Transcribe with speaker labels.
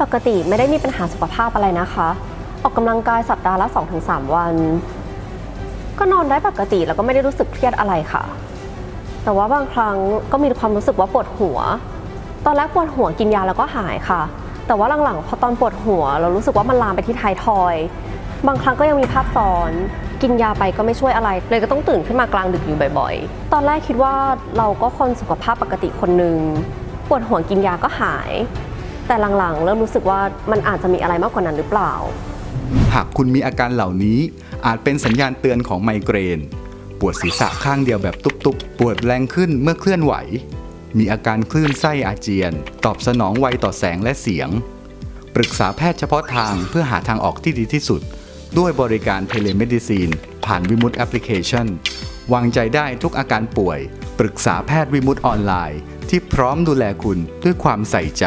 Speaker 1: ปกติไม่ได้มีปัญหาสุขภาพอะไรนะคะ ออกกำลังกายสัปดาห์ละ 2-3 วัน ก็นอนได้ปกติแล้วก็ไม่ได้รู้สึกเครียดอะไรค่ะ แต่ว่าบางครั้งก็มีความรู้สึกว่าปวดหัว ตอนแรกปวดหัวกินยาแล้วก็หายค่ะ แต่ว่าหลังๆพอตอนปวดหัว เรารู้สึกว่ามันลามไปที่ท้ายทอย บางครั้งก็ยังมีภาพซ้อนกินยาไปก็ไม่ช่วยอะไร เลยก็ต้องตื่นขึ้นมากลางดึกอยู่บ่อยๆ ตอนแรกคิดว่าเราก็คนสุขภาพปกติคนหนึ่งปวดหัวกินยาก็หาย แต่หลังๆ เริ่มรู้สึกว่ามันอาจจะมีอะไรมากกว่านั้นหรือเปล่า
Speaker 2: หากคุณมีอาการเหล่านี้อาจเป็นสัญญาณเตือนของไมเกรน ปวดศีรษะข้างเดียวแบบตุบๆ ปวดแรงขึ้นเมื่อเคลื่อนไหว มีอาการคลื่นไส้อาเจียน ตอบสนองไวต่อแสงและเสียง ปรึกษาแพทย์เฉพาะทางเพื่อหาทางออกที่ดีที่สุด ด้วยบริการเทเลเมดิซีน ผ่านวิมุตแอปพลิเคชัน วางใจได้ทุกอาการป่วย ปรึกษาแพทย์วิมุตออนไลน์ ที่พร้อมดูแลคุณด้วยความใส่ใจ